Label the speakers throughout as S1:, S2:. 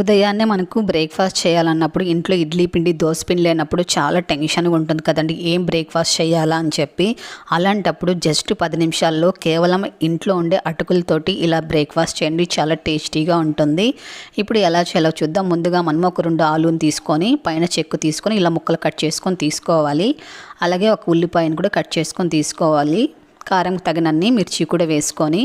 S1: ఉదయాన్నే మనకు బ్రేక్ఫాస్ట్ చేయాలన్నప్పుడు ఇంట్లో ఇడ్లీ పిండి దోశ పిండి లేనప్పుడు చాలా టెన్షన్గా ఉంటుంది కదండి. ఏం బ్రేక్ఫాస్ట్ చేయాలా అని చెప్పి అలాంటప్పుడు జస్ట్ పది నిమిషాల్లో కేవలం ఇంట్లో ఉండే అటుకులతోటి ఇలా బ్రేక్ఫాస్ట్ చేయండి. చాలా టేస్టీగా ఉంటుంది. ఇప్పుడు ఎలా చేయాలో చూద్దాం. ముందుగా మనం ఒక రెండు ఆలుని తీసుకొని పైన చెక్కు తీసుకొని ఇలా ముక్కలు కట్ చేసుకొని తీసుకోవాలి. అలాగే ఒక ఉల్లిపాయను కూడా కట్ చేసుకొని తీసుకోవాలి. కారం తగినన్ని మిర్చి కూడా వేసుకొని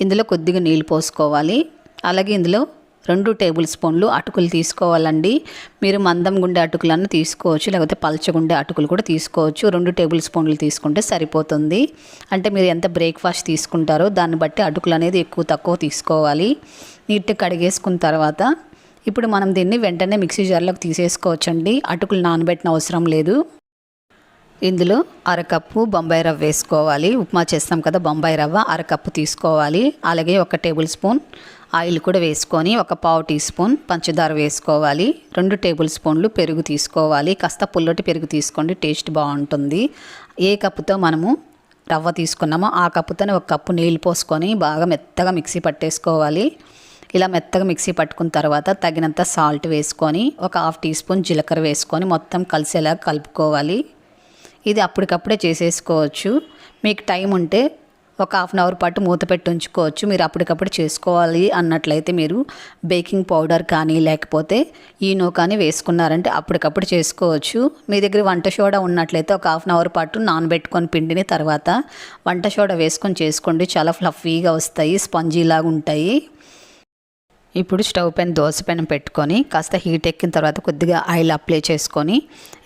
S1: ఇందులో కొద్దిగా నీళ్ళు పోసుకోవాలి. అలాగే ఇందులో రెండు టేబుల్ స్పూన్లు అటుకులు తీసుకోవాలండి. మీరు మందం గుండె అటుకులన్నీ తీసుకోవచ్చు లేకపోతే పల్చగుండే అటుకులు కూడా తీసుకోవచ్చు. రెండు టేబుల్ స్పూన్లు తీసుకుంటే సరిపోతుంది. అంటే మీరు ఎంత బ్రేక్ఫాస్ట్ తీసుకుంటారో దాన్ని బట్టి అటుకులు అనేది ఎక్కువ తక్కువ తీసుకోవాలి. నీట్గా కడిగేసుకున్న తర్వాత ఇప్పుడు మనం దీన్ని వెంటనే మిక్సీ జార్లోకి తీసేసుకోవచ్చండి. అటుకులు నానబెట్టిన అవసరం లేదు. ఇందులో అరకప్పు బొంబాయి రవ్వ వేసుకోవాలి. ఉప్మా చేస్తాం కదా బొంబాయి రవ్వ అరకప్పు తీసుకోవాలి. అలాగే ఒక టేబుల్ స్పూన్ ఆయిల్ కూడా వేసుకొని ఒక పావు టీ స్పూన్ పంచదార వేసుకోవాలి. రెండు టేబుల్ స్పూన్లు పెరుగు తీసుకోవాలి. కాస్త పుల్లటి పెరుగు తీసుకోండి టేస్ట్ బాగుంటుంది. ఏ కప్పుతో మనము రవ్వ తీసుకున్నామో ఆ కప్పుతోనే ఒక కప్పు నీళ్ళు పోసుకొని బాగా మెత్తగా మిక్సీ పట్టేసుకోవాలి. ఇలా మెత్తగా మిక్సీ పట్టుకున్న తర్వాత తగినంత సాల్ట్ వేసుకొని ఒక హాఫ్ టీ స్పూన్ జీలకర్ర వేసుకొని మొత్తం కలిసేలా కలుపుకోవాలి. ఇది అప్పటికప్పుడే చేసేసుకోవచ్చు. మీకు టైం ఉంటే ఒక హాఫ్ అన్ అవర్ పాటు మూత పెట్టి ఉంచుకోవచ్చు. మీరు అప్పటికప్పుడు చేసుకోవాలి అన్నట్లయితే మీరు బేకింగ్ పౌడర్ కానీ లేకపోతే ఈనో కానీ వేసుకున్నారంటే అప్పటికప్పుడు చేసుకోవచ్చు. మీ దగ్గర వంట సోడా ఉన్నట్లయితే ఒక హాఫ్ అన్ అవర్ పాటు నానబెట్టుకొని పిండిని తర్వాత వంట సోడా వేసుకొని చేసుకోండి. చాలా ఫ్లఫీగా వస్తాయి స్పంజీలాగా ఉంటాయి. ఇప్పుడు స్టవ్ పైన దోశ పైన పెట్టుకొని కాస్త హీట్ ఎక్కిన తర్వాత కొద్దిగా ఆయిల్ అప్లై చేసుకొని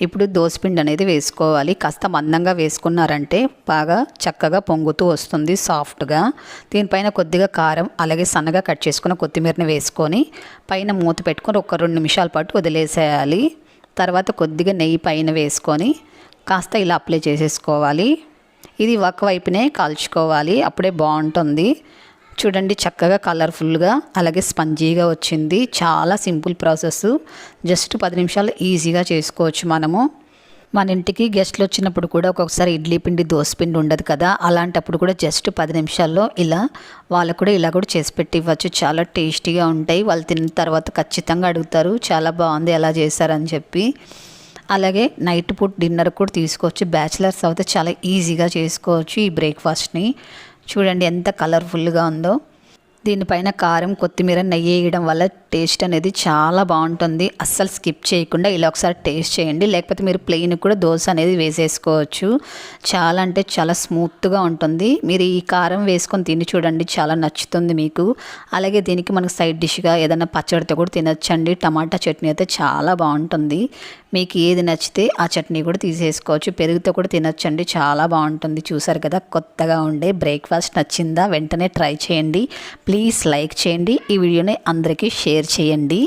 S1: ఇప్పుడు దోశపిండి అనేది వేసుకోవాలి. కాస్త మందంగా వేసుకున్నారంటే బాగా చక్కగా పొంగుతూ వస్తుంది సాఫ్ట్గా. దీనిపైన కొద్దిగా కారం అలాగే సన్నగా కట్ చేసుకున్న కొత్తిమీరని వేసుకొని పైన మూత పెట్టుకొని ఒక రెండు నిమిషాల పాటు వదిలేసేయాలి. తర్వాత కొద్దిగా నెయ్యి పైన వేసుకొని కాస్త ఇలా అప్లై చేసేసుకోవాలి. ఇది ఒక వైపునే కాల్చుకోవాలి అప్పుడే బాగుంటుంది. చూడండి చక్కగా కలర్ఫుల్గా అలాగే స్పంజీగా వచ్చింది. చాలా సింపుల్ ప్రాసెస్ జస్ట్ పది నిమిషాలు ఈజీగా చేసుకోవచ్చు మనము. మన ఇంటికి గెస్ట్లు వచ్చినప్పుడు కూడా ఒక్కొక్కసారి ఇడ్లీ పిండి దోశ పిండి ఉండదు కదా. అలాంటప్పుడు కూడా జస్ట్ పది నిమిషాల్లో ఇలా వాళ్ళకు కూడా ఇలా కూడా చేసి పెట్టి ఇవ్వచ్చు చాలా టేస్టీగా ఉంటాయి. వాళ్ళు తిన్న తర్వాత ఖచ్చితంగా అడుగుతారు చాలా బాగుంది ఎలా చేశారని చెప్పి. అలాగే నైట్ పూట డిన్నర్ కూడా తీసుకోవచ్చు. బ్యాచిలర్స్ అయితే చాలా ఈజీగా చేసుకోవచ్చు ఈ బ్రేక్ఫాస్ట్ని చూడండి ఎంత కలర్ఫుల్గా ఉందో. దీనిపైన కారం కొత్తిమీర నెయ్యి వేయడం వల్ల టేస్ట్ అనేది చాలా బాగుంటుంది. అస్సలు స్కిప్ చేయకుండా ఇలా ఒకసారి టేస్ట్ చేయండి. లేకపోతే మీరు ప్లెయిన్ కూడా దోశ అనేది వేసేసుకోవచ్చు. చాలా అంటే చాలా స్మూత్గా ఉంటుంది. మీరు ఈ కారం వేసుకొని తిని చూడండి చాలా నచ్చుతుంది మీకు. అలాగే దీనికి మనకు సైడ్ డిష్గా ఏదైనా పచ్చడితో కూడా తినచ్చండి. టమాటా చట్నీ అయితే చాలా బాగుంటుంది. మీకు ఏది నచ్చితే ఆ చట్నీ కూడా తీసేసుకోవచ్చు. పెరుగుతో కూడా తినొచ్చండి. చాలా బాగుంటుంది. చూసారు కదా కొత్తగా ఉండే బ్రేక్ఫాస్ట్ నచ్చిందా? వెంటనే ట్రై చేయండి. ప్లీజ్ లైక్ చేయండి. ఈ వీడియోని అందరికీ షేర్ చేయండి.